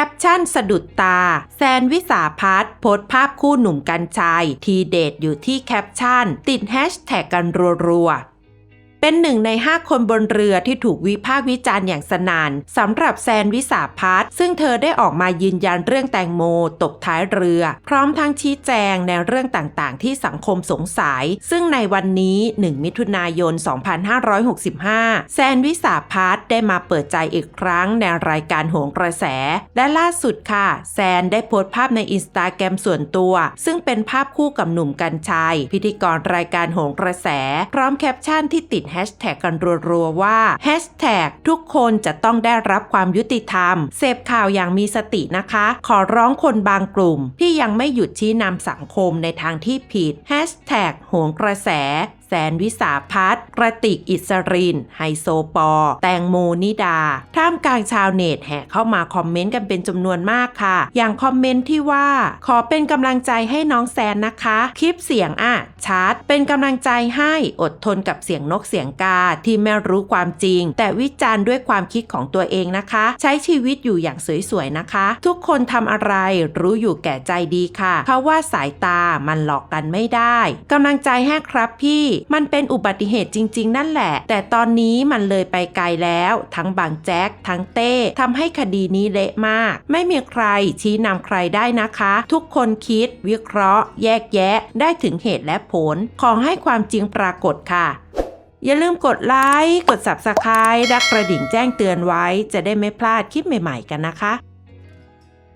แคปชั่นสะดุดตา แซนวิสาพัฒโพสภาพคู่หนุ่มกัญชัย ทีเดทอยู่ที่แคปชั่น ติดแฮชแท็กกันรัวๆ เป็นหนึ่งใน 5 คนบนเรือที่ถูกวิพากษ์วิจารณ์อย่างสนานสำหรับแซนวิสาพัฒน์ซึ่งเธอได้ออกมายืนยันเรื่องแตงโม ตกท้ายเรือ พร้อมทั้งชี้แจงในเรื่องต่างๆ ที่สังคมสงสัย ซึ่งในวันนี้ 1 มิถุนายน 2565 แซนวิสาพัฒน์ได้มาเปิดใจอีกครั้งในรายการโหงกระแส และล่าสุดค่ะ แซนได้โพสต์ภาพในอินสตาแกรมส่วนตัว ซึ่งเป็นภาพคู่กับหนุ่มกัญชัย พิธีกรรายการโหงกระแส พร้อมแคปชั่นที่ติดแฮชแท็กกันรัวๆว่าแฮชแท็กทุกคนจะต้องได้รับความยุติธรรม เสพข่าวอย่างมีสตินะคะ ขอร้องคนบางกลุ่ม ที่ยังไม่หยุดชี้นำสังคมในทางที่ผิดแฮชแท็กโหงกระแส แสนวิสาพัฒน์กระติกอิสริน ไฮโซปอ แตงโมนิดา ท่ามกลางชาวเน็ตแห่เข้ามาคอมเมนต์กันเป็นจำนวนมากค่ะ อย่างคอมเมนต์ที่ว่า ขอเป็นกำลังใจให้น้องแซนนะคะ คลิปเสียงอะชัด เป็นกำลังใจให้อดทนกับเสียงนกเสียงกาที่ไม่รู้ความจริง แต่วิจารณ์ด้วยความคิดของตัวเองนะคะ ใช้ชีวิตอยู่อย่างสวยๆนะคะ ทุกคนทำอะไรรู้อยู่แก่ใจดีค่ะ เพราะว่าสายตามันหลอกกันไม่ได้กำลังใจให้ครับพี่มันเป็นอุบัติเหตุจริง ๆ นั่นแหละ แต่ตอนนี้มันเลยไปไกลแล้ว ทั้งบางแจ็คทั้งเต้ทำให้คดีนี้เละมาก ไม่มีใครชี้นำใครได้นะคะ ทุกคนคิด วิเคราะห์ แยกแยะ ได้ถึงเหตุและผล ขอให้ความจริงปรากฏค่ะอย่าลืมกดไลค์ กด Subscribe และกระดิ่งแจ้งเตือนไว้ จะได้ไม่พลาดคลิปใหม่ ๆ กันนะคะ